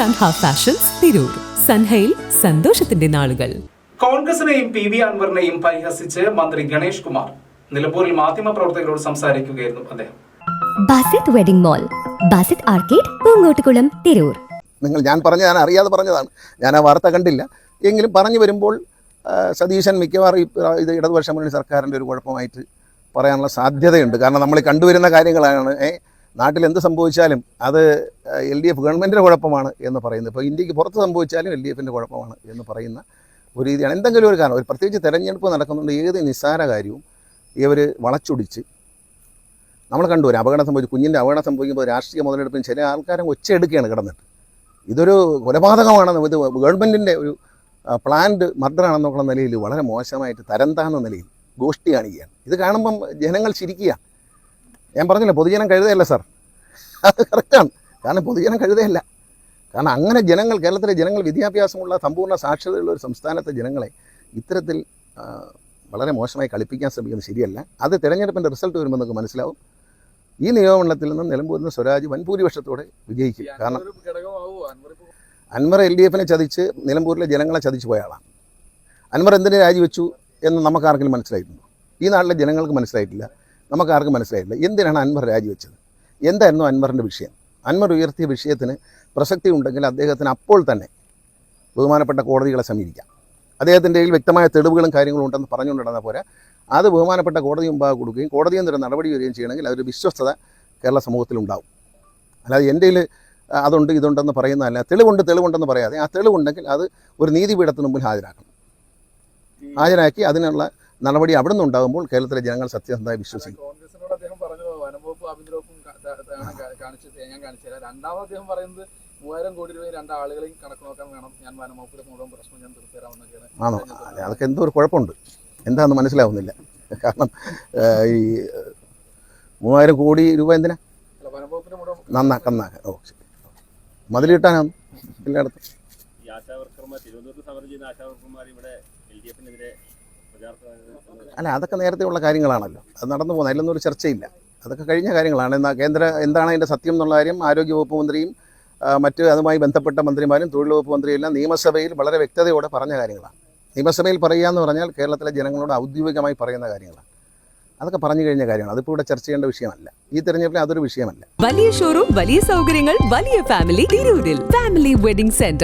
Sanha fashions Tirur സൻഹയിൽ സന്തോഷത്തിന്റെ നാളുകൾ കോൺഗ്രസിനെയും P V അൻവറിനെയും പരിഹസിച്ച് മന്ത്രി ഗണേഷ് കുമാർ നിലമ്പൂരിൽ മാധ്യമപ്രവർത്തകരോട് സംസാരിക്കുകയായിരുന്നു അദ്ദേഹം. Basith wedding mall Basith arcade Poonkottukulam Tirur നിങ്ങൾ ഞാൻ പറഞ്ഞ ഞാൻ അറിയാതെ പറഞ്ഞതാണ്. ഞാൻ ആ വാർത്ത കണ്ടില്ല. എങ്കിലും പറഞ്ഞു വരുമ്പോൾ സതീശൻ മിക്കവാറും ഇത് ഇടതുപക്ഷ മുന്നണി സർക്കാരിന്റെ ഒരു കുഴപ്പമായിട്ട് പറയാനുള്ള സാധ്യതയുണ്ട്. കാരണം നമ്മൾ കണ്ടുവരുന്ന കാര്യങ്ങളാണ് ഏ? നാട്ടിൽ എന്ത് സംഭവിച്ചാലും അത് എൽ ഡി എഫ് ഗവൺമെന്റിന്റെ കുഴപ്പമാണ് എന്ന് പറയുന്നത്. ഇപ്പോൾ ഇന്ത്യയ്ക്ക് പുറത്ത് സംഭവിച്ചാലും എൽ ഡി എഫിന്റെ കുഴപ്പമാണ് എന്ന് പറയുന്ന ഒരു രീതിയാണ്. എന്തെങ്കിലും ഒരു കാരണം ഒരു പ്രത്യേകിച്ച് തെരഞ്ഞെടുപ്പ് നടക്കുന്നുണ്ട് ഏത് നിസ്സാര കാര്യവും ഇവർ വളച്ചൊടിച്ച്. നമ്മൾ കണ്ടുവരും അപകടം സംഭവിച്ചു കുഞ്ഞിന്റെ അപകടം സംഭവിക്കുമ്പോൾ രാഷ്ട്രീയ മുതലെടുപ്പിന് ചില ആൾക്കാരെ ഒച്ചയെടുക്കുകയാണ് കിടന്നിട്ട്. ഇതൊരു കൊലപാതകമാണെന്ന് ഇത് ഗവൺമെന്റിന്റെ ഒരു പ്ലാൻഡ് മർഡറാണെന്നുള്ള നിലയിൽ വളരെ മോശമായിട്ട് തരം താന്ന നിലയിൽ ഗോഷ്ടി കാണിക്കുകയാണ് ഇത് കാണുമ്പം ജനങ്ങൾ ചിരിക്കുകയാണ്. ഞാൻ പറഞ്ഞില്ല പൊതുജനം കഴുതയല്ല സാർ അത് കറക്റ്റാണ് കാരണം പൊതുജനം കഴുതയല്ല. കാരണം അങ്ങനെ ജനങ്ങൾ കേരളത്തിലെ ജനങ്ങൾ വിദ്യാഭ്യാസമുള്ള സമ്പൂർണ സാക്ഷരതയുള്ള ഒരു സംസ്ഥാനത്തെ ജനങ്ങളെ ഇത്തരത്തിൽ വളരെ മോശമായി കളിപ്പിക്കാൻ ശ്രമിക്കുന്നത് ശരിയല്ല. അത് തിരഞ്ഞെടുപ്പിന്റെ റിസൾട്ട് വരുമ്പോൾ നമുക്ക് മനസ്സിലാവും. ഈ നിയമമണ്ഡലത്തിൽ നിന്നും നിലമ്പൂരിൽ നിന്ന് സ്വരാജ് വൻഭൂരിപക്ഷത്തോടെ വിജയിക്കും. കാരണം അൻവർ എൽ ഡി എഫിനെ ചതിച്ച് നിലമ്പൂരിലെ ജനങ്ങളെ ചതിച്ചു പോയ ആളാണ്. അൻവർ എന്തിനു രാജിവെച്ചു എന്ന് നമുക്കാർക്കും മനസ്സിലായിട്ടുണ്ടോ? ഈ നാട്ടിലെ ജനങ്ങൾക്ക് മനസ്സിലായിട്ടില്ല. നമുക്ക് ആർക്കും മനസ്സിലായില്ല എന്തിനാണ് അൻവർ രാജിവെച്ചത്? എന്തായിരുന്നു അൻവറിന്റെ വിഷയം? അൻവർ ഉയർത്തിയ വിഷയത്തിന് പ്രസക്തി ഉണ്ടെങ്കിൽ അദ്ദേഹത്തിന് അപ്പോൾ തന്നെ ബഹുമാനപ്പെട്ട കോടതികളെ സമീപിക്കാം. അദ്ദേഹത്തിന്റെ കയ്യിൽ വ്യക്തമായ തെളിവുകളും കാര്യങ്ങളും ഉണ്ടെന്ന് പറഞ്ഞുകൊണ്ടിരുന്ന പോലെ അത് ബഹുമാനപ്പെട്ട കോടതി മുമ്പാകെ കൊടുക്കുകയും കോടതിയും തരം നടപടി വരികയും ചെയ്യണമെങ്കിൽ അതൊരു വിശ്വസ്തത കേരള സമൂഹത്തിലുണ്ടാവും. അല്ലാതെ എന്റെ കയ്യിൽ അതുണ്ട് ഇതുണ്ടെന്ന് പറയുന്നതല്ല. തെളിവുണ്ട് തെളിവുണ്ടെന്ന് പറയാതെ ആ തെളിവുണ്ടെങ്കിൽ അത് ഒരു നീതിപീഠത്തിന് മുമ്പിൽ ഹാജരാക്കണം. ഹാജരാക്കി അതിനുള്ള നടപടി അവിടെ നിന്നുണ്ടാകുമ്പോൾ കേരളത്തിലെ ജനങ്ങൾ സത്യസന്ധമായി വിശ്വസിക്കും. രണ്ടാമത് അദ്ദേഹം പറയുന്നത് മൂവായിരം കോടി രൂപയും രണ്ട് ആളുകളെയും കണക്ക് നോക്കാൻ വേണം. ഞാൻ വനംവകുപ്പിലെ മുഴുവൻ പ്രശ്നം ഞാൻ ആണോ? അല്ല, അതൊക്കെ എന്തോ ഒരു കുഴപ്പമുണ്ട്. എന്താണെന്ന് മനസ്സിലാവുന്നില്ല. കാരണം ഈ മൂവായിരം കോടി രൂപ എന്തിനാ? നന്നാക്കാം നന്നാക്കാം ഓ ശരി. മതിലിട്ടാനാണ് എല്ലായിടത്തും ഈ ആശാവർക്കർമാർ തിരുവനന്തപുരത്ത് സമരം ചെയ്യുന്ന ആശാവർക്കർമാർ ഇവിടെ എൽ ഡി എഫിനെതിരെ പ്രചാരണ അല്ല അതൊക്കെ നേരത്തെ ഉള്ള കാര്യങ്ങളാണല്ലോ. അത് നടന്നു പോകുന്നത് അതിലൊന്നും ഒരു ചർച്ചയില്ല. അതൊക്കെ കഴിഞ്ഞ കാര്യങ്ങളാണ്. എന്നാൽ കേന്ദ്ര എന്താണ് അതിന്റെ സത്യം എന്നുള്ള കാര്യം ആരോഗ്യവകുപ്പ് മന്ത്രിയും മറ്റ് അതുമായി ബന്ധപ്പെട്ട മന്ത്രിമാരും തൊഴിലുവകുപ്പ് മന്ത്രിയും എല്ലാം നിയമസഭയിൽ വളരെ വ്യക്തതയോടെ പറഞ്ഞ കാര്യങ്ങളാണ്. നിയമസഭയിൽ പറയുക എന്ന് പറഞ്ഞാൽ കേരളത്തിലെ ജനങ്ങളോട് ഔദ്യോഗികമായി പറയുന്ന കാര്യങ്ങളാണ്. അതൊക്കെ പറഞ്ഞു കഴിഞ്ഞ കാര്യമാണ് അതിപ്പോ ഇവിടെ ചർച്ച ചെയ്യേണ്ട വിഷയമല്ല. ഈ തെരഞ്ഞെടുപ്പിൽ അതൊരു വിഷയമല്ല. വലിയ ഷോറൂം വലിയ സൗകര്യങ്ങൾ വലിയ ഫാമിലി ഫാമിലി വെഡിംഗ് സെന്റർ